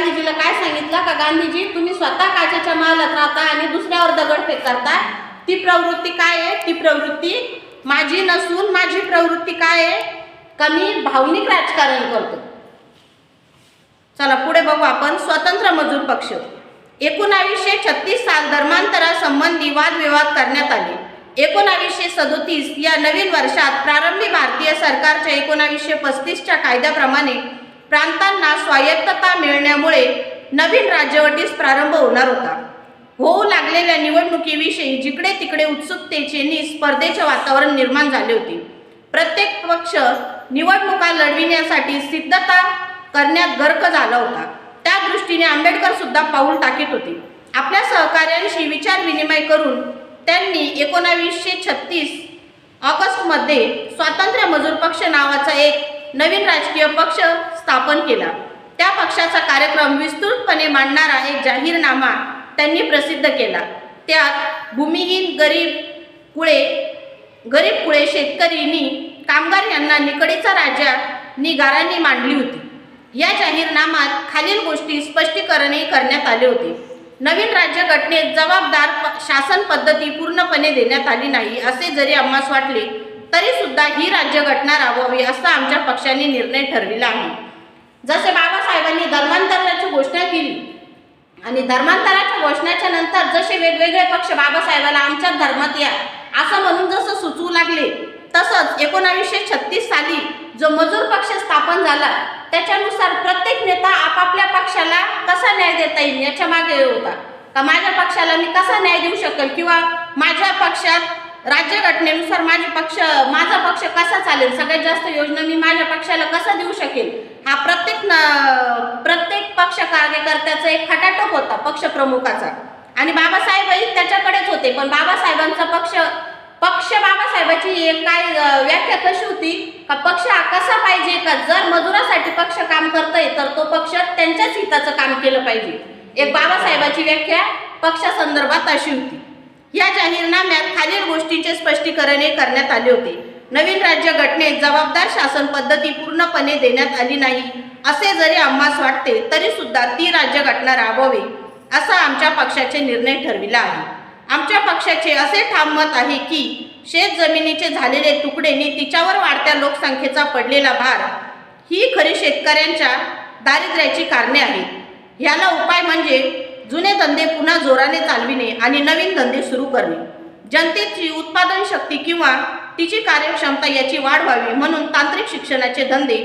गांधीजीला काय सांगितलं? का गांधीजी तुम्ही स्वतः काचेच्या मालात राहता आणि दुसऱ्यावर दगडफेक करता ती प्रवृत्ती काय आहे? ती प्रवृत्ती माझी नसून माझी प्रवृत्ती काय आहे? का मी भावनिक राजकारण करतो? चला पुढे बघू आपण. स्वतंत्र मजूर पक्ष. एकोणावीसशे छत्तीस साल धर्मांतरासंबंधी वादविवाद करण्यात आले. एकोणावीसशे सदोतीस या नवीन वर्षात प्रारंभी भारतीय सरकारच्या एकोणावीसशे पस्तीसच्या कायद्याप्रमाणे प्रांतांना स्वायत्तता मिळण्यामुळे नवीन राज्यवटीस प्रारंभ होणार होता. होऊ लागलेल्या निवडणुकीविषयी जिकडे तिकडे उत्सुकतेचे स्पर्धेचे वातावरण निर्माण झाले होते. प्रत्येक पक्ष निवडणुका लढविण्यासाठी सिद्धता करण्यात गर्क झाला होता. त्या दृष्टीने आंबेडकर सुद्धा पाऊल टाकीत होते. आपल्या सहकार्यांशी विचार विनिमय करून त्यांनी एकोणावीसशे छत्तीस ऑगस्टमध्ये स्वातंत्र्य मजूर पक्ष नावाचा एक नवीन राजकीय पक्ष स्थापन केला. त्या पक्षाचा कार्यक्रम विस्तृतपणे मांडणारा एक जाहीरनामा त्यांनी प्रसिद्ध केला. त्यात भूमिहीन गरीब कुळे गरीब कुळे शेतकरींनी कामगार यांना निकडीचा राजा निगारांनी मांडली होती. या जाहीरनामात खालील गोष्टी स्पष्टीकरणही करण्यात आले होते. नवीन राज्यघटनेत जबाबदार प- शासन पद्धती पूर्णपणे देण्यात आली नाही असे जरी आम्हास वाटले तरीसुद्धा ही ही राज्यघटना राबवावी असा आमच्या पक्षाने निर्णय ठरविला आहे. जसे बाबासाहेबांनी धर्मांतराची घोषणा केली आणि धर्मांतराच्या घोषणाच्या नंतर जसे वेगवेगळे पक्ष बाबासाहेबाला आमच्याच धर्मात या असं म्हणून जसं सुचवू लागले तसंच एकोणावीसशे छत्तीस साली जो मजूर पक्ष स्थापन झाला त्याच्यानुसार प्रत्येक नेता आपापल्या पक्षाला कसा न्याय देता येईल याच्या मागे होता. का माझ्या पक्षाला मी कसा न्याय देऊ शकेल? किंवा माझ्या पक्षात राज्यघटनेनुसार माझे पक्ष माझा पक्ष कसा चालेल? सगळ्यात जास्त योजना मी माझ्या पक्षाला कसा देऊ शकेल? हा प्रत्येक न प्रत्येक पक्ष कार्यकर्त्याचा एक खटाटोप होता पक्षप्रमुखाचा आणि बाबासाहेबही त्याच्याकडेच होते पण बाबासाहेबांचा पक्ष पक्ष बाबासाहेबाची एक काय व्याख्या कशी होती? का पक्ष हा कसा पाहिजे? का जर मजुरासाठी पक्ष काम करतोय तर तो पक्ष त्यांच्याच हिताचं काम केलं पाहिजे. एक बाबासाहेबाची व्याख्या पक्षासंदर्भात अशी होती. या जाहीरनाम्यात खालील गोष्टींचे स्पष्टीकरण हे करण्यात आले होते. नवीन राज्य घटनेत जबाबदार शासन पद्धती पूर्णपणे देण्यात आली नाही असे जरी आम्हास वाटते तरी सुद्धा ती राज्यघटना राबवावी असा आमच्या पक्षाचे निर्णय ठरविला आहे. आमच्या पक्षाचे असे ठाम मत आहे की शेत जमिनीचे झालेले तुकडेने तिच्यावर वाढत्या लोकसंख्येचा पडलेला भार ही खरी शेतकऱ्यांच्या दारिद्र्याची कारणे आहेत. ह्याला उपाय म्हणजे जुने धंदे पुन्हा जोराने चालविणे आणि नवीन धंदे सुरू करणे. जनतेची उत्पादन शक्ती किंवा तिची कार्यक्षमता याची वाढ व्हावी म्हणून तांत्रिक शिक्षणाचे धंदे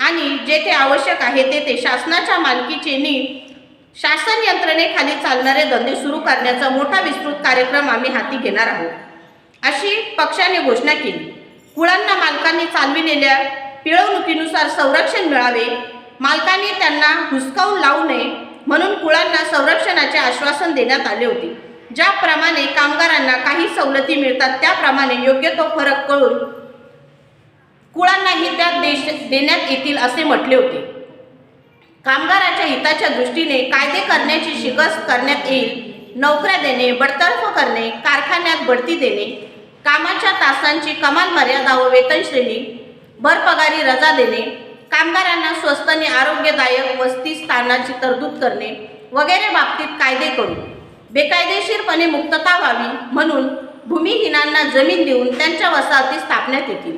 आणि जेथे आवश्यक आहे तेथे शासनाच्या मालकीचे नी शासन यंत्रणेखाली चालणारे धंदे सुरू करण्याचा मोठा विस्तृत कार्यक्रम आम्ही हाती घेणार आहोत. अशी पक्षाने घोषणा केली. कुळांना मालकांनी चालविलेल्या पिळवणुकीनुसार संरक्षण मिळावे मालकांनी त्यांना हुसकावून लावू नये म्हणून कुळांना संरक्षणाचे आश्वासन देण्यात आले होते. ज्याप्रमाणे कामगारांना काही सवलती मिळतात त्याप्रमाणे योग्य तो फरक कळून कुळांनाही त्या देश देण्यात येतील असे म्हटले होते. कामगाराच्या हिताच्या दृष्टीने कायदे करण्याची शिकस्त करण्यात येईल नोकऱ्या देणे बडतर्फ करणे कारखान्यात बढती देणे कामाच्या तासांची कमाल मर्यादा व वेतन श्रेणी भरपगारी रजा देणे कामगारांना स्वस्त आणि आरोग्यदायक वस्ती स्थानाची तरतूद करणे वगैरे बाबतीत कायदे करू बेकायदेशीरपणे मुक्तता व्हावी म्हणून भूमिहीनांना जमीन देऊन त्यांच्या वसाहती स्थापण्यात येतील.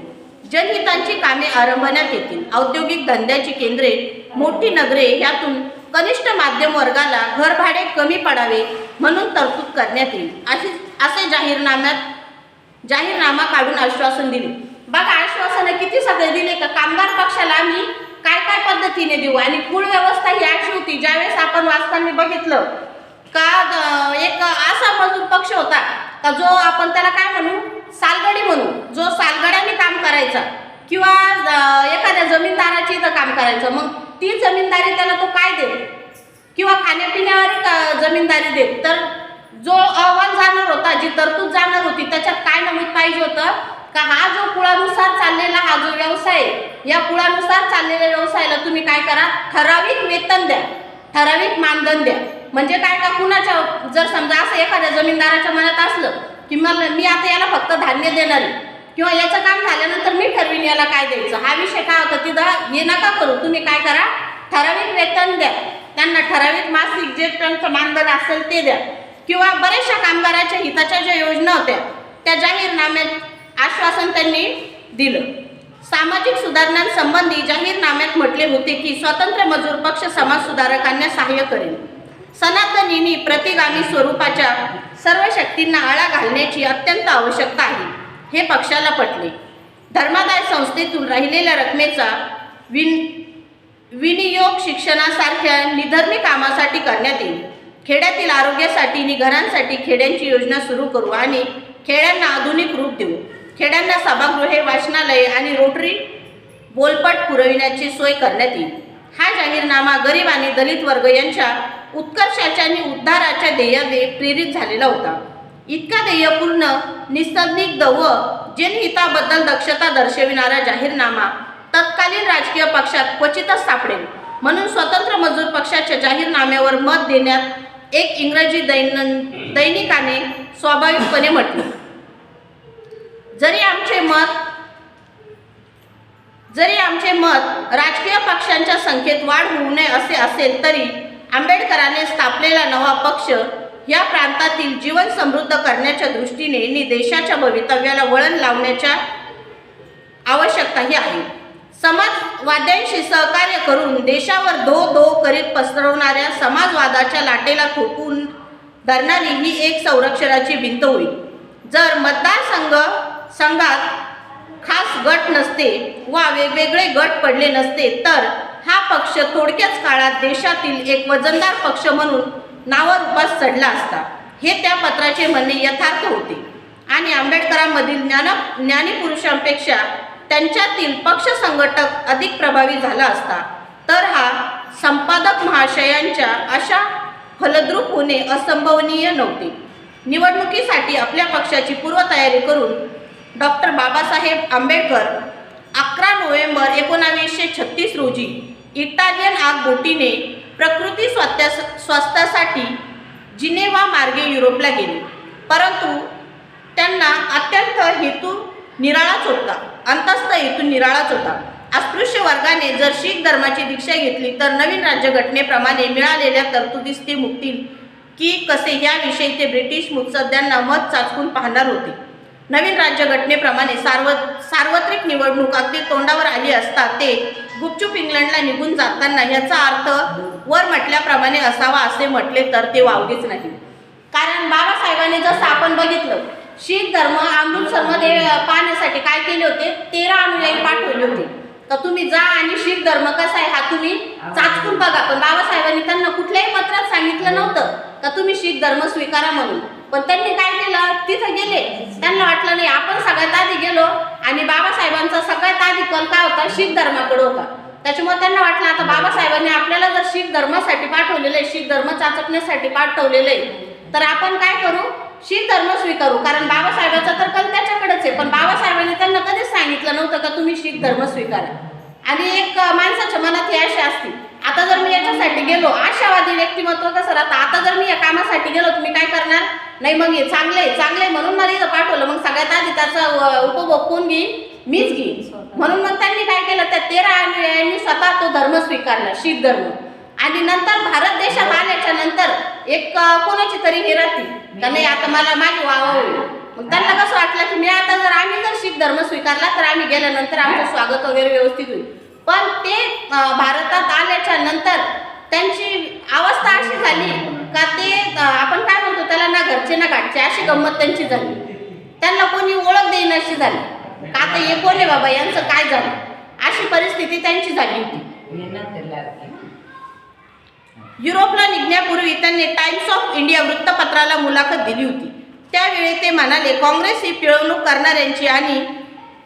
जनहितांची कामे आरंभण्यात येतील. औद्योगिक धंद्याची केंद्रे मोठी नगरे यातून कनिष्ठ माध्यम वर्गाला घरभाडे कमी पडावे म्हणून तरतूद करण्यात येईल. अशी असे जाहीरनाम्यात जाहीरनामा काढून आश्वासन दिले. बघा आश्वासनं किती सगळे दिले का? कामगार पक्षाला आम्ही काय काय पद्धतीने देऊ? आणि कुळ व्यवस्था ही अशी होती ज्यावेळेस आपण वाचताना बघितलं का द- एक असा मजूर पक्ष होता. का जो आपण त्याला काय म्हणू? सालगडी म्हणू. जो सालगड्याने काम करायचा. किंवा एखाद्या जमीनदाराची इथं काम करायचं. मग ती जमीनदारी त्याला तो काय देत किंवा खाण्यापिण्यावर का जमीनदारी देत तर जो अहवाल जाणार होता जी तरतूद जाणार होती त्याच्यात काय नमूद पाहिजे होतं? का हा जो कुळानुसार चाललेला हा जो व्यवसाय या कुळानुसार चाललेल्या व्यवसायाला तुम्ही काय करा? ठराविक वेतन द्या. ठराविक मानधन द्या. म्हणजे काय का कुणाच्या जर समजा असं एखाद्या जमीनदाराच्या मनात असलं की मला मी आता याला फक्त धान्य देणार आहे. किंवा याचं काम झाल्यानंतर मी ठरवीन याला काय द्यायचं. हा विषय काय होता? तिथं हे नका करू. तुम्ही काय करा? ठराविक वेतन द्या. त्यांना ठराविक मासिक जे त्यांचं मानधन असेल ते द्या. किंवा बऱ्याचशा कामगाराच्या हिताच्या ज्या योजना होत्या त्या जाहीरनाम्यात आश्वासन त्यांनी दिलं. सामाजिक सुधारणांसंबंधी जाहीरनाम्यात म्हटले होते की स्वतंत्र मजूर पक्ष समाज सुधारकांना सहाय्य करेल. सनातनींनी प्रतिगामी स्वरूपाच्या सर्व शक्तींना आळा घालण्याची अत्यंत आवश्यकता आहे. हे पक्षाला पटले. धर्मादाय संस्थेतून राहिलेल्या रकमेचा विन विनियोग शिक्षणासारख्या निधर्मी कामासाठी करण्यात येईल. खेड्यातील आरोग्यासाठी निघरांसाठी घरांसाठी खेड्यांची योजना सुरू करू आणि खेड्यांना आधुनिक रूप देऊ. खेड्यांना सभागृहे वाचनालये आणि रोटरी बोलपट पुरविण्याची सोय करण्यात येईल. हा जाहीरनामा गरीब आणि दलित वर्ग यांच्या उत्कर्षाच्या आणि उद्धाराच्या ध्येयाने प्रेरित झालेला होता. इतका ध्येयपूर्ण निसंदिग्ध व जनहिताबद्दल दक्षता दर्शविणारा जाहीरनामा तत्कालीन राजकीय पक्षात क्वचितच सापडेल. म्हणून स्वतंत्र मजूर पक्षाच्या जाहीरनाम्यावर मत देण्यात एक इंग्रजी दैन दैनिकाने स्वाभाविकपणे म्हटले. जरी आमचे मत जरी आमचे मत राजकीय पक्षांच्या संख्येत वाढ होऊ नये असे असेल तरी आंबेडकरांनी स्थापलेला नवा पक्ष या प्रांतातील जीवन समृद्ध करण्याच्या दृष्टीने आणि देशाच्या भवितव्याला वळण लावण्याच्या आवश्यकताही आहे. समाजवाद्यांशी सहकार्य करून देशावर धो धो करीत पसरवणाऱ्या समाजवादाच्या लाटेला खोकून धरणारी ही एक संरक्षणाची भिंत होईल. जर मतदारसंघ संघात खास गट नसते वा वेगवेगळे गट पडले नसते तर हा पक्ष थोडक्याच काळात देशातील एक वजनदार पक्ष म्हणून नावारूपास चढला असता. हे त्या पत्राचे म्हणणे यथार्थ होते. आणि आंबेडकरांमधील ज्ञान ज्ञानीपुरुषांपेक्षा त्यांच्यातील पक्ष संघटक अधिक प्रभावी झाला असता. तर हा संपादक महाशयांच्या अशा फलद्रूप होणे असंभवनीय नव्हते. निवडणुकीसाठी आपल्या पक्षाची पूर्वतयारी करून डॉक्टर बाबासाहेब आंबेडकर अकरा नोव्हेंबर एकोणावीसशे छत्तीस रोजी इटालियन आगबोटीने प्रकृती स्वात्या स्वास्थ्यासाठी जिनेवा मार्गे युरोपला गेले. परंतु त्यांना अत्यंत हेतू निराळाच होता. अंतस्थ हेतू निराळाच होता. अस्पृश्य वर्गाने जर शीख धर्माची दीक्षा घेतली तर नवीन राज्यघटनेप्रमाणे मिळालेल्या तरतुदीस ते मुक्तील की कसे याविषयी ते ब्रिटिश मुत्सद्यांना मत चाचपून पाहणार होते. नवीन राज्यघटनेप्रमाणे सार्व सार्वत्रिक निवडणूक अगदी तोंडावर आली असता ते गुपचूप इंग्लंडला निघून जाताना याचा अर्थ वर म्हटल्याप्रमाणे असावा असे म्हटले तर ते वावगेच नाही. कारण बाबासाहेबांनी जसं आपण बघितलं शीख धर्म अमृतसरमध्ये पाहण्यासाठी काय केले होते? तेरा अनुयायी पाठवले होते. तर तुम्ही जा आणि शीख धर्म कसा आहे हा तुम्ही चाचपून बघा. पण बाबासाहेबांनी त्यांना कुठल्याही पत्रात सांगितलं नव्हतं. का तुम्ही शीख धर्म स्वीकारा म्हणून. पण त्यांनी काय केलं? तिथं गेले. त्यांना वाटलं नाही आपण सगळ्यात आधी गेलो आणि बाबासाहेबांचा सगळ्यात आधी कल काय होता शीख धर्माकडे होता. त्याच्यामुळे त्यांना वाटलं आता बाबासाहेबांनी आपल्याला जर शीख धर्मासाठी पाठवलेलं आहे शीख धर्म चाचपण्यासाठी पाठवलेलं आहे तर आपण काय करू? शीख धर्म स्वीकारू. कारण बाबासाहेबांचा तर कल त्याच्याकडेच आहे. पण बाबासाहेबांनी त्यांना कधीच सांगितलं नव्हतं का तुम्ही शीख धर्म स्वीकारा. आणि एक माणसाच्या मनात ही अशी असते आता जर मी याच्यासाठी गेलो आशावादी व्यक्तिमत्व कसं राहतं? आता जर मी या कामासाठी गेलो तर मी काय करणार? नाही मग हे चांगले चांगले म्हणून मला इथं पाठवलं. मग सगळ्यात आधी त्याचा उपभोग कोण घेईन मीच घेईन. म्हणून मग त्यांनी काय केलं? त्या तेरा अनुयायांनी स्वतः तो धर्म स्वीकारला शीख धर्म. आणि नंतर भारत देशात आल्याच्यानंतर एक कोणाची तरी हे राहते? का नाही आता मला माझी वाव होईल. मग त्यांना कसं वाटलं की मी आता जर आम्ही जर शीख धर्म स्वीकारला तर आम्ही गेल्यानंतर आमचं स्वागत वगैरे व्यवस्थित होईल. पण ते भारतात आल्याच्यानंतर त्यांची अवस्था अशी झाली का ते आपण काय म्हणतो त्याला ना घरचे ना गाठचे अशी गंमत त्यांची झाली. त्यांना कोणी ओळख देईन अशी झाली. का आता हे कोण बाबा? यांचं काय झालं? अशी परिस्थिती त्यांची झाली होती. युरोपला निघण्यापूर्वी त्यांनी टाइम्स ऑफ इंडिया वृत्तपत्राला मुलाखत दिली होती. त्यावेळी ते म्हणाले काँग्रेस ही पिळवणूक करणाऱ्यांची आणि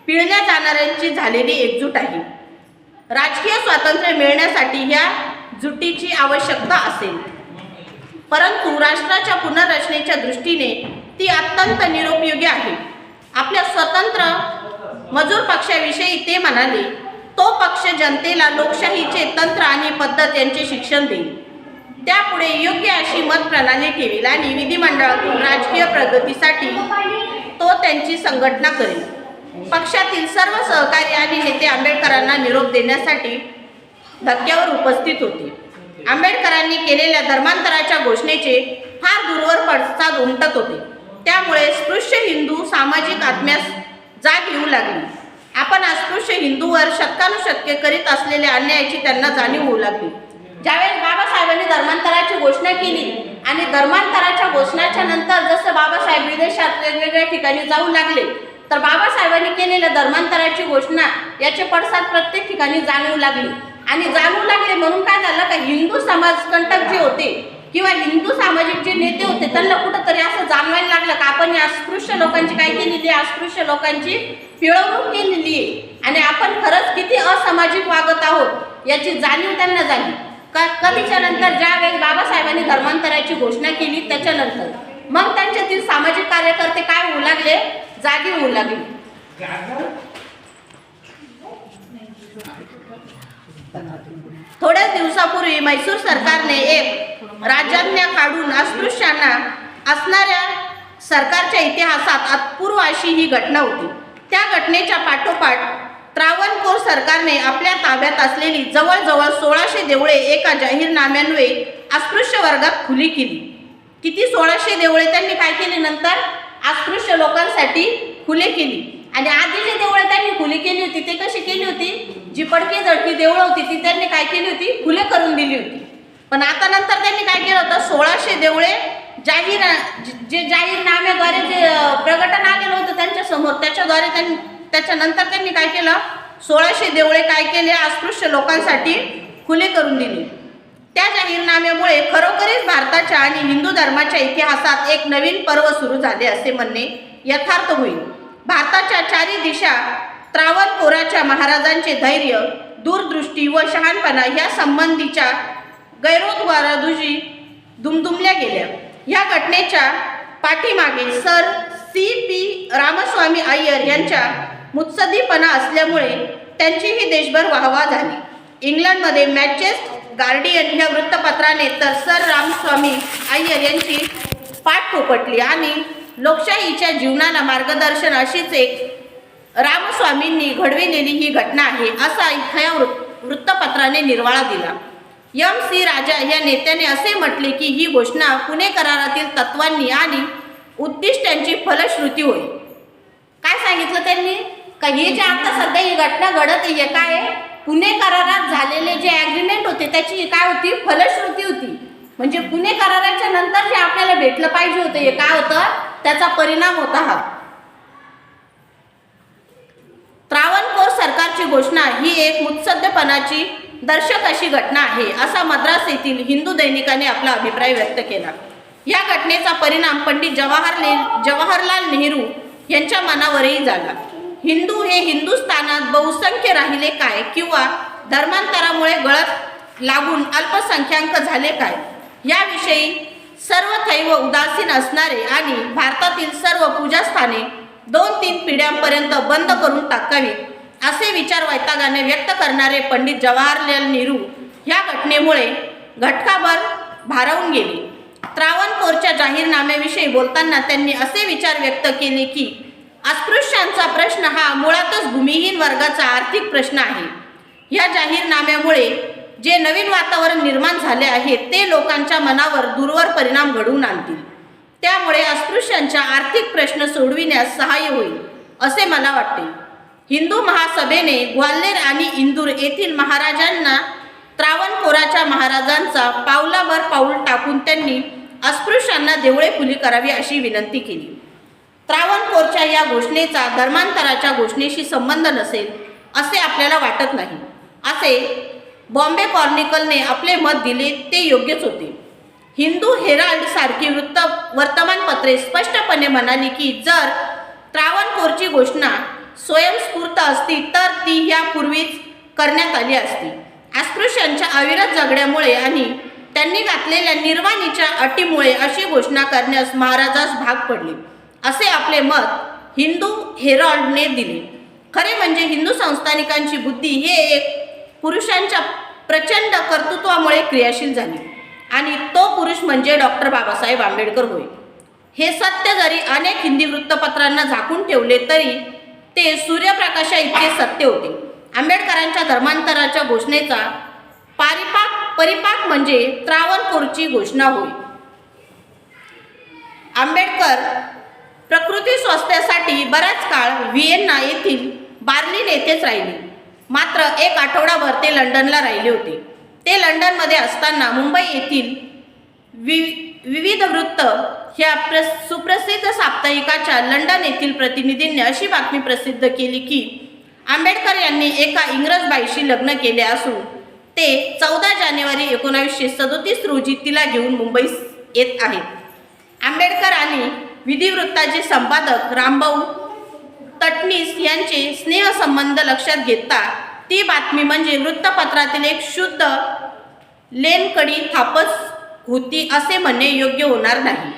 पिळल्या जाणाऱ्यांची झालेली एकजूट आहे. राजकीय स्वातंत्र्य मिळण्यासाठी ह्या जुटीची आवश्यकता असेल. परंतु राष्ट्राच्या पुनर्रचनेच्या दृष्टीने ती अत्यंत निरुपयोगी आहे. आपल्या स्वतंत्र मजूर पक्षाविषयी ते म्हणाले तो पक्ष जनतेला लोकशाहीचे तंत्र आणि पद्धत यांचे शिक्षण देईल. त्यापुढे योग्य अशी मत प्रणाली ठेवील आणि विधिमंडळातून राजकीय प्रगतीसाठी तो त्यांची संघटना करेल. पक्षातील सर्व सहकारी आणि नेते आंबेडकरांना निरोप देण्यासाठी धक्क्यावर उपस्थित होते. आंबेडकरांनी केलेल्या धर्मांतराच्या घोषणेचे फार दूरवर पडसाद उमटत होते. त्यामुळे स्पृश्य हिंदू सामाजिक आत्म्यास जाग येऊ लागली. आपण अस्पृश्य हिंदूवर शतकानुशतके करीत असलेल्या अन्यायाची त्यांना जाणीव होऊ लागली. ज्यावेळेस बाबासाहेबांनी धर्मांतराची घोषणा केली आणि धर्मांतराच्या घोषणाच्या नंतर जसं बाबासाहेब विदेशात वेगवेगळ्या ठिकाणी जाऊ लागले तर बाबासाहेबांनी केलेल्या धर्मांतराची घोषणा याचे पडसाद प्रत्येक ठिकाणी जाणवू लागली. आणि जाणवू लागले म्हणून काय झालं का हिंदू समाजकंटक जे होते किंवा हिंदू सामाजिक जे नेते होते त्यांना कुठंतरी असं जाणवायला लागलं का आपण या अस्पृश्य लोकांची काय केलेली आहे? अस्पृश्य लोकांची पिळवणूक केलेली आहे. आणि आपण खरंच किती असामाजिक वागत आहोत याची जाणीव त्यांना झाली. का कधीच्या नंतर ज्या वेळेस बाबासाहेबांनी धर्मांतराची घोषणा केली त्याच्यानंतर मग त्यांच्यातील सामाजिक कार्यकर्ते काय होऊ लागले? जागी होऊ लागले. थोड्याच दिवसापूर्वी मैसूर सरकारने एक राजज्ञा काढून अस्पृश्यांना असणाऱ्या सरकारच्या इतिहासात अपूर्व अशी ही घटना होती. त्या घटनेच्या पाठोपाठ त्रावणकोर सरकारने आपल्या ताब्यात असलेली जवळजवळ सोळाशे देवळे एका जाहीरनाम्यान्वये अस्पृश्य वर्गात खुली केली. किती सोळाशे देवळे त्यांनी काय केली नंतर? अस्पृश्य लोकांसाठी खुले केली. आणि आधी जे देवळे त्यांनी खुली केली होती ते कशी केली होती? जी पडकी जडकी देवळं होती ती त्यांनी काय केली होती? खुले करून दिली होती. पण आता नंतर त्यांनी काय केलं होतं? सोळाशे देवळे जाहीर जे जाहीरनाम्याद्वारे जे प्रकटन आलेलं होतं त्यांच्यासमोर त्याच्याद्वारे त्यांनी त्याच्यानंतर त्यांनी काय केलं? सोळाशे देवळे काय केले? अस्पृश्य लोकांसाठी खुले करून दिले. त्या जाहीरनाम्यामुळे खरोखरीच भारताच्या आणि हिंदू धर्माच्या इतिहासात एक नवीन पर्व सुरू झाले असे म्हणणे यथार्थ होईल. भारताच्या चारी दिशा त्रावणकोराच्या महाराजांचे धैर्य दूरदृष्टी व शहाणपणा या संबंधीच्या गैरोद्वारादुजी दुमदुमल्या गेल्या. या घटनेच्या पाठीमागे sir C P Ramaswamy Iyer यांच्या मुत्सदीपणा असल्यामुळे त्यांचीही देशभर वाहवा झाली. इंग्लंडमध्ये मॅचेस गार्डियन ह्या वृत्तपत्राने तर सर रामस्वामी अय्यर यांची पाठ थोपटली आणि लोकशाहीच्या जीवनाला मार्गदर्शन अशीच एक रामस्वामींनी घडविलेली ही घटना आहे असा ह्या वृत्त वृत्तपत्राने निर्वाळा दिला. यम सी राजा या नेत्याने असे म्हटले की ही घोषणा पुणे करारातील तत्वांनी आणि उद्दिष्टांची फलश्रुती होईल काय सांगितलं त्यांनी? का हे जे आता सध्या ही घटना घडत आहे काय? आहे? पुणे करारात झालेले जे ॲग्रीमेंट होते त्याची काय होती? फलश्रुती होती. म्हणजे पुणे कराराच्या नंतर जे आपल्याला भेटलं पाहिजे होतं हे काय होतं? त्याचा परिणाम होता हा. त्रावणकोर सरकारची घोषणा ही एक मुत्सद्यपणाची दर्शक अशी घटना आहे असा मद्रास येथील हिंदू दैनिकाने आपला अभिप्राय व्यक्त केला. या घटनेचा परिणाम पंडित जवाहरलाल जवाहरलाल नेहरू यांच्या मनावरही झाला. हिंदू हे हिंदुस्थानात बहुसंख्य राहिले काय? किंवा धर्मांतरामुळे गळत लागून अल्पसंख्याक झाले काय? याविषयी सर्वथैव उदासीन असणारे आणि भारतातील सर्व पूजास्थाने दोन तीन पिढ्यांपर्यंत बंद करून टाकावीत असे विचार वैतागाने व्यक्त करणारे पंडित जवाहरलाल नेहरू ह्या घटनेमुळे घटकाभर भारावून गेले. त्रावणकोरच्या जाहीरनाम्याविषयी बोलताना त्यांनी असे विचार व्यक्त केले की अस्पृश्यांचा प्रश्न हा मुळातच भूमिहीन वर्गाचा आर्थिक प्रश्न आहे. या जाहीरनाम्यामुळे जे नवीन वातावरण निर्माण झाले आहे ते लोकांच्या मनावर दूरवर परिणाम घडवून आणतील. त्यामुळे अस्पृश्यांच्या आर्थिक प्रश्न सोडविण्यास सहाय्य होईल असे मला वाटते. हिंदू महासभेने ग्वाल्हेर आणि इंदूर येथील महाराजांना त्रावणकोराच्या महाराजांचा पावलाभर पाऊल टाकून त्यांनी अस्पृश्यांना देवळे खुली करावी अशी विनंती केली. त्रावणकोरच्या या घोषणेचा धर्मांतराच्या घोषणेशी संबंध नसेल असे आपल्याला वाटत नाही. असे बॉम्बे कॉर्निकलने आपले मत दिले ते योग्यच होते. हिंदू हेराल्ड सारखी वृत्त वर्तमानपत्रे स्पष्टपणे म्हणाली की जर त्रावणकोरची घोषणा स्वयंस्फूर्त असती तर ती यापूर्वीच करण्यात आली असती. अस्पृश्यांच्या अविरत झगड्यामुळे आणि त्यांनी घातलेल्या निर्वाणीच्या अटीमुळे अशी घोषणा करण्यास महाराजास भाग पडले. असे आपले मत हिंदू हेरॉल्डने दिले. खरे म्हणजे हिंदू संस्थानिकांची बुद्धी हे एक पुरुषांच्या प्रचंड कर्तृत्वामुळे क्रियाशील झाली आणि तो पुरुष म्हणजे डॉक्टर बाबासाहेब आंबेडकर होय. हे सत्य जरी अनेक हिंदी वृत्तपत्रांना झाकून ठेवले तरी ते सूर्यप्रकाशा इतके सत्य होते. आंबेडकरांच्या धर्मांतराच्या घोषणेचा पारिपाक परिपाक म्हणजे त्रावणकोरची घोषणा होय. आंबेडकर प्रकृती स्वास्थ्यासाठी बराच काळ व्हिएन्ना येथील बार्लिन येथेच राहिले. मात्र एक आठवडाभर ते लंडनला राहिले होते. ते लंडनमध्ये असताना मुंबई येथील वि विविध वृत्त ह्या प्र सुप्रसिद्ध साप्ताहिकाच्या लंडन येथील प्रतिनिधींनी अशी बातमी प्रसिद्ध केली की आंबेडकर यांनी एका इंग्रज बाईशी लग्न केले असून ते चौदा जानेवारी एकोणावीसशे सदोतीस रोजी तिला घेऊन मुंबईस येत आहेत. आंबेडकर आणि विधिवृत्ताचे संपादक रामभाऊ तटनीस यांचे स्नेहसंबंध लक्षात घेता ती बातमी म्हणजे वृत्तपत्रातील एक शुद्ध लेनकडी थापच होती असे म्हणणे योग्य होणार नाही.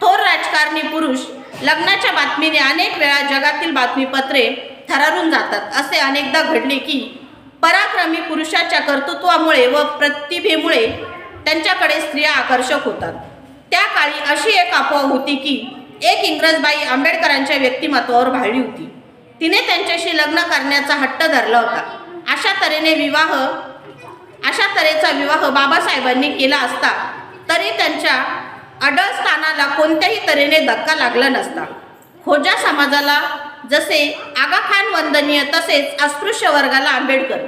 थोर राजकारणी पुरुष लग्नाच्या बातमीने अनेक वेळा जगातील बातमीपत्रे थरारून जातात असे अनेकदा घडले की पराक्रमी पुरुषाच्या कर्तृत्वामुळे व प्रतिभेमुळे त्यांच्याकडे स्त्रिया आकर्षक होतात. त्या काळी अशी एक अफवा होती की एक इंग्रजबाई आंबेडकरांच्या व्यक्तिमत्वावर भाळली होती. तिने त्यांच्याशी लग्न करण्याचा हट्ट धरला होता. अशा तऱ्हेने विवाह अशा तऱ्हेचा विवाह बाबासाहेबांनी केला असता तरी त्यांच्या अडळ स्थानाला कोणत्याही तऱ्हेने धक्का लागला नसता. खोजा समाजाला जसे आगाखान वंदनीय तसेच अस्पृश्य वर्गाला आंबेडकर.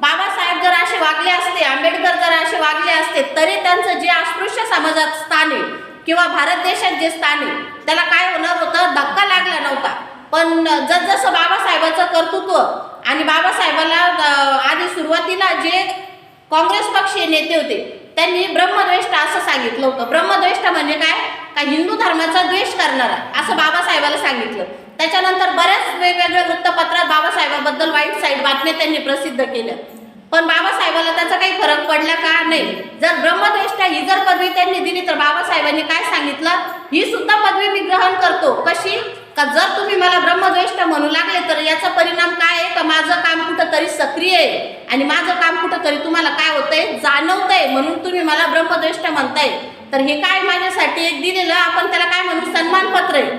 बाबासाहेब जर असे वागले असते आंबेडकर जर असे वागले असते तरी त्यांचं जे अस्पृश्य समाजात स्थान आहे किंवा भारत देशात जे स्थान आहे त्याला काय होणार होतं? धक्का लागला नव्हता. पण जसजसं बाबासाहेबाचं कर्तृत्व आणि बाबासाहेबाला आधी सुरुवातीला जे काँग्रेस पक्षीय नेते होते त्यांनी ब्रह्मद्वेष्ट असं सांगितलं होतं. ब्रह्मद्वेष्ट म्हणजे काय? का हिंदू धर्माचा द्वेष करणारा असं बाबासाहेबाला सांगितलं. त्याच्यानंतर बऱ्याच वेगवेगळ्या वृत्तपत्रात बाबासाहेबाबद्दल वाईट साईड बातम्या त्यांनी प्रसिद्ध केल्या. पण बाबासाहेबाला त्याचा काही फरक पडला का? नाही. जर ब्रह्मद्वेष्ट ही जर पदवी त्यांनी दिली तर बाबासाहेबांनी काय सांगितलं? ही सुद्धा पदवी मी ग्रहण करतो. कशी? का जर तुम्ही मला ब्रह्मद्वेष्ट म्हणू लागले तर याचा परिणाम काय आहे? का माझं काम कुठंतरी सक्रिय आहे? आणि माझं काम कुठंतरी तुम्हाला काय होतंय? जाणवतंय. म्हणून तुम्ही मला ब्रह्मद्वेष्ट म्हणताय. तर हे काय माझ्यासाठी एक दिलेलं? आपण त्याला काय म्हणू? सन्मानपत्र आहे.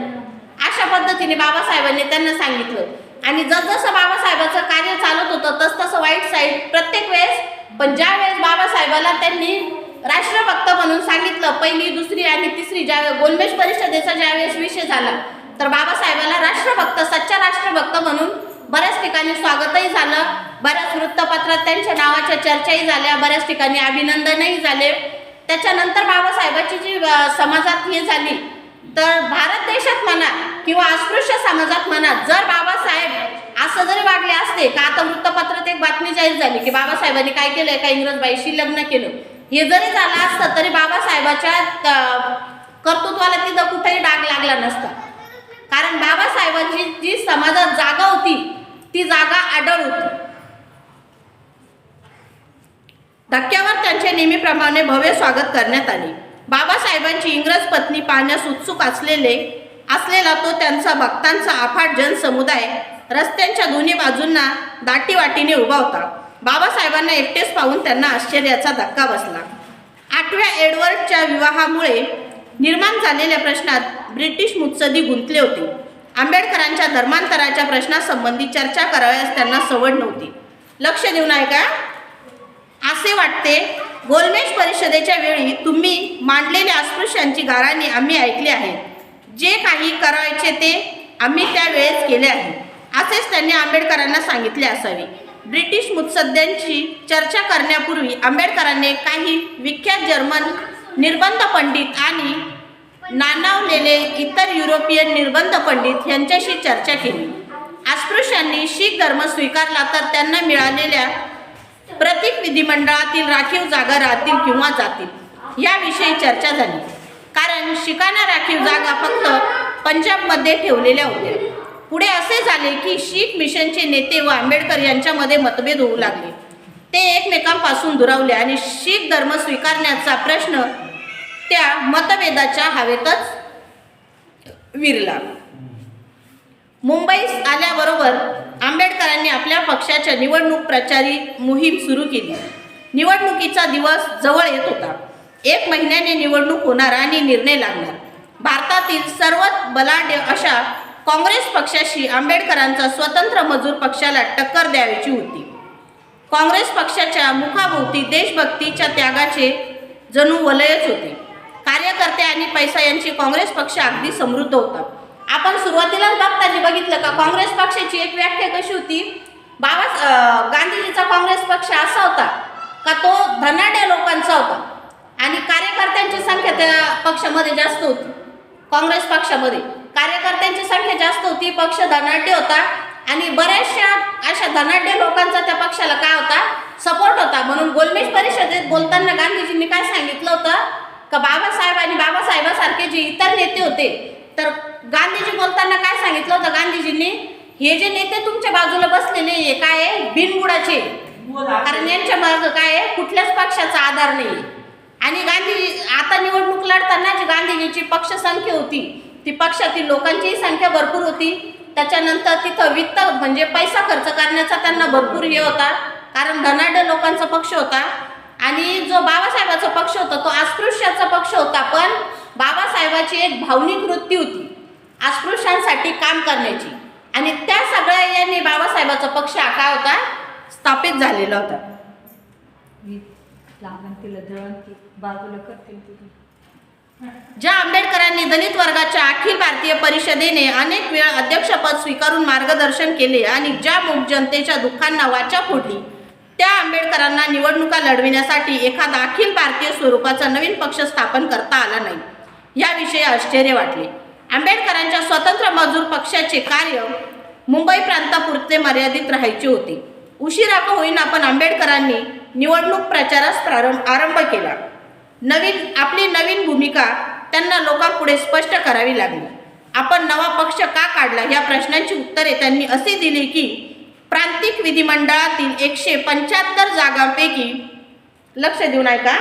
अशा पद्धतीने बाबासाहेबांनी त्यांना सांगितलं. आणि जसजसं बाबासाहेबाचं कार्य चालत होतं तसतसं वाईट साईड प्रत्येक वेळेस पण ज्या वेळेस बाबासाहेबाला त्यांनी राष्ट्रभक्त म्हणून सांगितलं पहिली दुसरी आणि तिसरी ज्या गोलमेश परिषदेचा ज्यावेळेस विषय झाला तर बाबासाहेबाला राष्ट्रभक्त सच्चा राष्ट्रभक्त म्हणून बऱ्याच ठिकाणी स्वागतही झालं बऱ्याच वृत्तपत्रात त्यांच्या नावाच्या चर्चाही झाल्या बऱ्याच ठिकाणी अभिनंदनही झाले. त्याच्यानंतर बाबासाहेबाची जी समाजात हे झाली तर भारत देशात म्हणा किंवा अस्पृश्य समाजात म्हणा जर बाबासाहेब असं जरी वागले असते का आता वृत्तपत्रात एक बातमी जाहीर झाली की बाबासाहेबांनी काय केलं? एका इंग्रजबाईशी लग्न केलं. हे जरी झालं असतं तरी बाबासाहेबाच्या कर्तृत्वाला तिथं कुठेही डाग लागला नसता. कारण बाबासाहेबांची जी समाजात जागा होती ती जागा आढळ होती. धक्क्यावर त्यांचे नेहमीप्रमाणे भव्य स्वागत करण्यात आले. बाबासाहेबांची इंग्रज पत्नी पाहण्यास उत्सुक असलेले असलेला तो त्यांचा भक्तांचा अफाट जनसमुदाय रस्त्यांच्या दोन्ही बाजूंना दाटीवाटीने उभा होता. बाबासाहेबांना एकटेच पाहून त्यांना आश्चर्याचा धक्का बसला. आठव्या एडवर्डच्या विवाहामुळे निर्माण झालेल्या प्रश्नात ब्रिटिश मुत्सदी गुंतले होते. आंबेडकरांच्या धर्मांतराच्या प्रश्नासंबंधी चर्चा करावयास त्यांना सवड नव्हती. लक्ष देऊन आहे का असे वाटते गोलमेज परिषदेच्या वेळी तुम्ही मांडलेल्या अस्पृश्यांची गाराणी आम्ही ऐकली आहे. जे काही करायचे ते आम्ही त्यावेळेस केले आहे. असेच त्यांनी आंबेडकरांना सांगितले असावे. ब्रिटिश मुत्सद्यांची चर्चा करण्यापूर्वी आंबेडकरांनी काही विख्यात जर्मन निर्बंध पंडित आणि नानावलेले इतर युरोपियन निर्बंध पंडित यांच्याशी चर्चा केली. अस्पृश्यांनी शीख धर्म स्वीकारला तर त्यांना मिळालेल्या प्रत्येक विधिमंडळातील राखीव जागा राहतील किंवा जातील याविषयी चर्चा झाली. कारण शिखांना राखीव जागा फक्त पंजाबमध्ये ठेवलेल्या होत्या. पुढे असे झाले की शीख मिशनचे नेते व आंबेडकर यांच्यामध्ये मतभेद होऊ लागले. ते एकमेकांपासून दुरावले आणि शीख धर्म स्वीकारण्याचा प्रश्न त्या मतभेदाच्या हवेतच विरला. मुंबईस आल्याबरोबर आंबेडकरांनी आपल्या पक्षाच्या निवडणूक प्रचारी मोहीम सुरू केली. निवडणुकीचा दिवस जवळ येत होता. एक महिन्याने निवडणूक होणार आणि निर्णय लागणार. भारतातील सर्वात बलाढ्य अशा काँग्रेस पक्षाशी आंबेडकरांचा स्वतंत्र मजूर पक्षाला टक्कर द्यायची होती. काँग्रेस पक्षाच्या मुखाभोवती देशभक्तीच्या त्यागाचे जणू वलयच होते. कार्यकर्ते आणि पैसा यांची काँग्रेस पक्ष अगदी समृद्ध होता. आपण सुरुवातीलाच बघताना बघितलं का काँग्रेस पक्षाची एक व्याख्या कशी होती? बाबा गांधीजीचा काँग्रेस पक्ष असा होता का तो धनाढ्य लोकांचा होता. आणि कार्यकर्त्यांची संख्या त्या पक्षामध्ये जास्त होती. काँग्रेस पक्षामध्ये. कार्यकर्त्यांची संख्या जास्त होती पक्ष धनाढ्य होता आणि बऱ्याचशा अशा धनाढ्य लोकांचा त्या पक्षाला काय होता? सपोर्ट होता. म्हणून गोलमेज परिषदेत बोलताना गांधीजींनी काय सांगितलं होतं? का बाबासाहेब आणि बाबासाहेबासारखे जे इतर नेते होते तर गांधीजी बोलताना काय सांगितलं होतं गांधीजींनी? हे जे नेते तुमच्या बाजूला बसलेले आहे, काय आहे? बिनबुडाचे. कारण यांच्या मार्ग काय आहे? कुठल्याच पक्षाचा आधार नाही आणि गांधी आता निवडणूक लढताना जी गांधीजीची पक्षसंख्या होती ती पक्षातील लोकांचीही संख्या भरपूर होती. त्याच्यानंतर तिथं वित्त म्हणजे पैसा खर्च करण्याचा त्यांना भरपूर हे होता. कारण धनाढ्य लोकांचा पक्ष होता. आणि जो बाबासाहेबाचा पक्ष होता तो अस्पृश्याचा पक्ष होता. पण बाबासाहेबाची एक भावनिक वृत्ती होती अस्पृश्यांसाठी काम करण्याची. आणि त्या सगळ्या यांनी बाबासाहेबाचा पक्ष हा काय होता स्थापित झालेला होता. बाजूला करतील तिथे. ज्या आंबेडकरांनी दलित वर्गाच्या अखिल भारतीय परिषदेने अनेक वेळा अध्यक्षपद स्वीकारून मार्गदर्शन केले आणि ज्या मूक जनतेच्या दुःखांना वाचा फोडली त्या आंबेडकरांना निवडणुका लढविण्यासाठी एखादा अखिल भारतीय स्वरूपाचा नवीन पक्ष स्थापन करता आला नाही. याविषयी आश्चर्य वाटले. आंबेडकरांच्या स्वतंत्र मजूर पक्षाचे कार्य मुंबई प्रांतापुरते मर्यादित राहायचे होते. उशिरा का होईना पण आंबेडकरांनी निवडणूक प्रचारास प्रारंभ आरंभ केला. नवीन आपली नवीन भूमिका त्यांना लोकांपुढे स्पष्ट करावी लागली. आपण नवा पक्ष का काढला? या प्रश्नांची उत्तरे त्यांनी असे दिली की प्रांतिक विधिमंडळातील एकशे पंच्याहत्तर जागांपैकी लक्ष देऊन ऐका.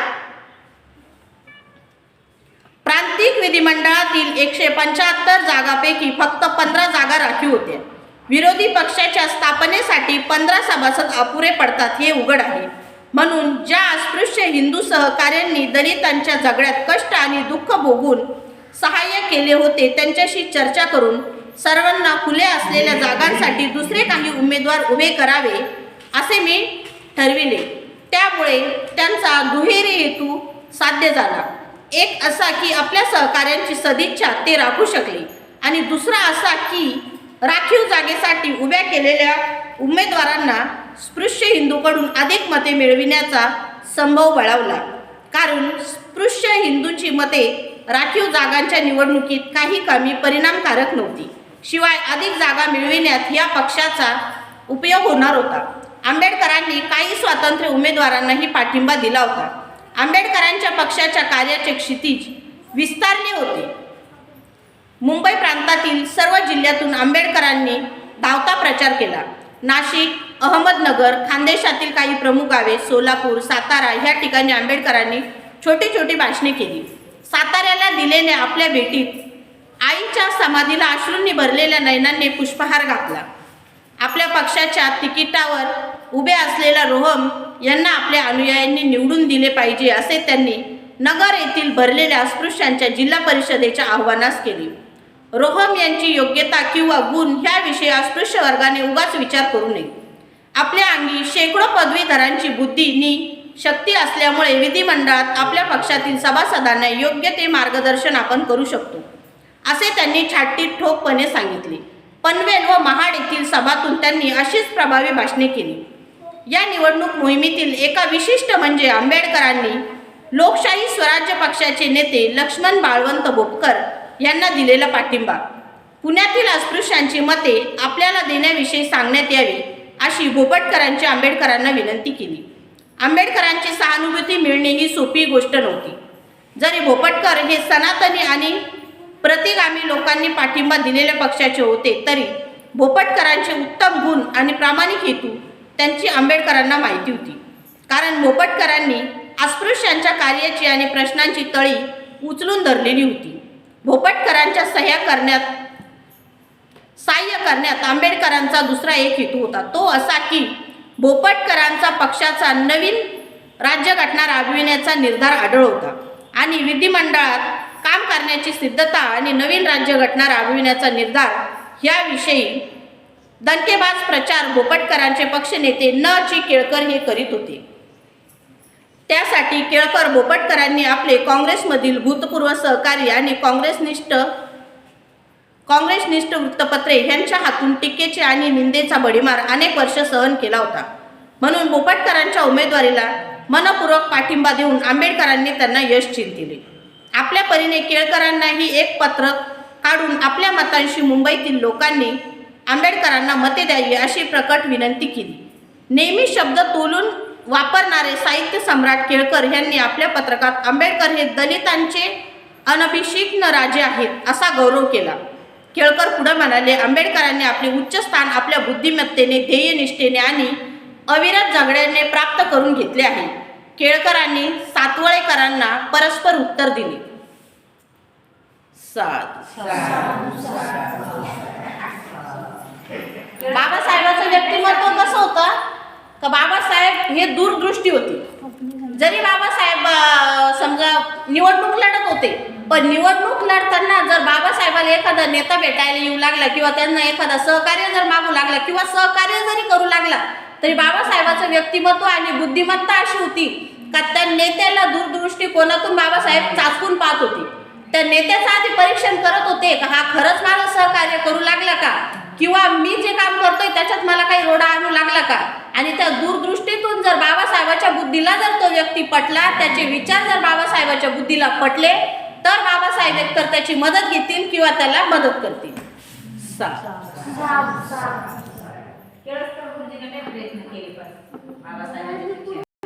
प्रांतिक विधिमंडळातील एकशे पंच्याहत्तर जागापैकी फक्त पंधरा जागा राखीव होत्या. विरोधी पक्षाच्या स्थापनेसाठी पंधरा सभासद अपुरे पडतात हे उघड आहे. म्हणून ज्या अस्पृश्य हिंदू सहकाऱ्यांनी दलितांच्या झगड्यात कष्ट आणि दुःख भोगून सहाय्य केले होते त्यांच्याशी चर्चा करून सर्वांना खुल्या असलेल्या जागांसाठी दुसरे काही उमेदवार उभे करावे असे मी ठरविले. त्यामुळे त्यांचा दुहेरी हेतू साध्य झाला. एक असा की आपल्या सहकाऱ्यांची सदिच्छा ते राखू शकले आणि दुसरा असा की राखीव जागेसाठी उभ्या केलेल्या उमेदवारांना स्पृश्य हिंदूकडून अधिक मते मिळविण्याचा संभव बळावला कारण स्पृश्य हिंदूंची मते राखीव जागांच्या निवडणुकीत काही कमी परिणामकारक नव्हती. शिवाय अधिक जागा मिळविण्यात या पक्षाचा उपयोग होणार होता. आंबेडकरांनी काही स्वातंत्र्य उमेदवारांनाही पाठिंबा दिला होता. आंबेडकरांच्या पक्षाच्या कार्याचे क्षितिज विस्तारले होते. मुंबई प्रांतातील सर्व जिल्ह्यातून आंबेडकरांनी धावता प्रचार केला. नाशिक अहमदनगर खानदेशातील काही प्रमुख गावे सोलापूर सातारा ह्या ठिकाणी आंबेडकरांनी छोटी छोटी भाषणे केली. साताऱ्याला दिलेल्या आपल्या भेटीत आईच्या समाधीला अश्रूंनी भरलेल्या नयनांनी पुष्पहार घातला. आपल्या पक्षाच्या तिकिटावर उभे असलेला रोहम यांना आपल्या अनुयायांनी निवडून दिले पाहिजे असे त्यांनी नगर येथील भरलेल्या अस्पृश्यांच्या जिल्हा परिषदेच्या आव्हानास केले. रोहम यांची योग्यता किंवा गुण ह्याविषयी अस्पृश्य वर्गाने उगाच विचार करू नये. आपल्या अंगी शेकडो पदवीधरांची बुद्धी नि शक्ती असल्यामुळे विधिमंडळात आपल्या पक्षातील सभासदांना योग्य ते मार्गदर्शन आपण करू शकतो असे त्यांनी छाटी ठोकपणे सांगितले. पनवेल व महाड येथील सभातून त्यांनी अशीच प्रभावी भाषणे केली. या निवडणूक मोहिमेतील एका विशिष्ट म्हणजे आंबेडकरांनी लोकशाही स्वराज्य पक्षाचे नेते लक्ष्मण बाळवंत बोपकर यांना दिलेला पाठिंबा. पुण्यातील अस्पृश्यांची मते आपल्याला देण्याविषयी सांगण्यात यावी अशी भोपटकरांची आंबेडकरांना विनंती केली. आंबेडकरांची सहानुभूती मिळणे ही सोपी गोष्ट नव्हती. जरी भोपटकर हे सनातनी आणि प्रतिगामी लोकांनी पाठिंबा दिलेल्या पक्षाचे होते तरी भोपटकरांचे उत्तम गुण आणि प्रामाणिक हेतू त्यांची आंबेडकरांना माहिती होती. कारण भोपटकरांनी अस्पृश्यांच्या कार्याची आणि प्रश्नांची तळी उचलून धरलेली होती. भोपटकरांच्या सह्या करण्यात सहाय्य करण्यात आंबेडकरांचा दुसरा एक हेतू होता. तो असा की भोपटकरांचा पक्षाचा नवीन राज्यघटना राबविण्याचा निर्धार आढळ होता आणि विधिमंडळात काम करण्याची सिद्धता आणि नवीन राज्यघटना राबविण्याचा निर्धार याविषयी दणकेबाज प्रचार बोपटकरांचे पक्षनेते न ची केळकर हे करीत होते. त्यासाठी केळकर बोपटकरांनी आपले काँग्रेसमधील भूतपूर्व सहकारी आणि काँग्रेसनिष्ठ काँग्रेसनिष्ठ वृत्तपत्रे यांच्या हातून टीकेचे आणि निंदेचा बडीमार अनेक वर्ष सहन केला होता. म्हणून बोपटकरांच्या उमेदवारीला मनपूर्वक पाठिंबा देऊन आंबेडकरांनी त्यांना यश दिले आपल्या परीने केळकरांनाही एक पत्र काढून आपल्या मतांशी मुंबईतील लोकांनी आंबेडकरांना मते द्यावी अशी प्रकट विनंती केली. नेहमी शब्द तोलून वापरणारे साहित्य सम्राट केळकर यांनी आपल्या पत्रकात आंबेडकर हे दलितांचे अनभिषिक्त राजे आहेत असा गौरव केला. केळकर पुढे म्हणाले आंबेडकरांनी आपले उच्च स्थान आपल्या बुद्धिमत्तेने ध्येयनिष्ठेने आणि अविरत झगड्याने प्राप्त करून घेतले आहे. केळकरांनी सातवळेकरांना परस्पर उत्तर दिले. सात. बाबासाहेबांचं व्यक्तिमत्व कसं होतं? का बाबासाहेब हे दूरदृष्टी होती. जरी बाबासाहेब समजा निवडणूक लढत होते पण निवडणूक लढताना जर बाबासाहेबाला एखादा नेता भेटायला येऊ लागला किंवा त्यांना एखादा सहकार्य जर मागू लागला किंवा सहकार्य जरी करू लागला तरी बाबासाहेबाचं व्यक्तिमत्व आणि बुद्धिमत्ता अशी होती का त्या नेत्याला दूरदृष्टीकोनातून बाबासाहेब चाचून पाहत होते? त्या नेत्याचं आधी परीक्षण करत होते का हा खरंच माझं सहकार्य करू लागला का? किंवा मी जे काम करतोय त्याच्यात मला काही रोडा आणू लागला का? आणि त्या दूरदृष्टीतून जर बाबासाहेबाच्या बुद्धीला जर तो व्यक्ती पटला त्याचे विचार जर बाबासाहेबाच्या बुद्धीला पटले तर बाबासाहेब एकतर त्याची मदत घेतील किंवा त्याला मदत करतील. प्रयत्न केले पण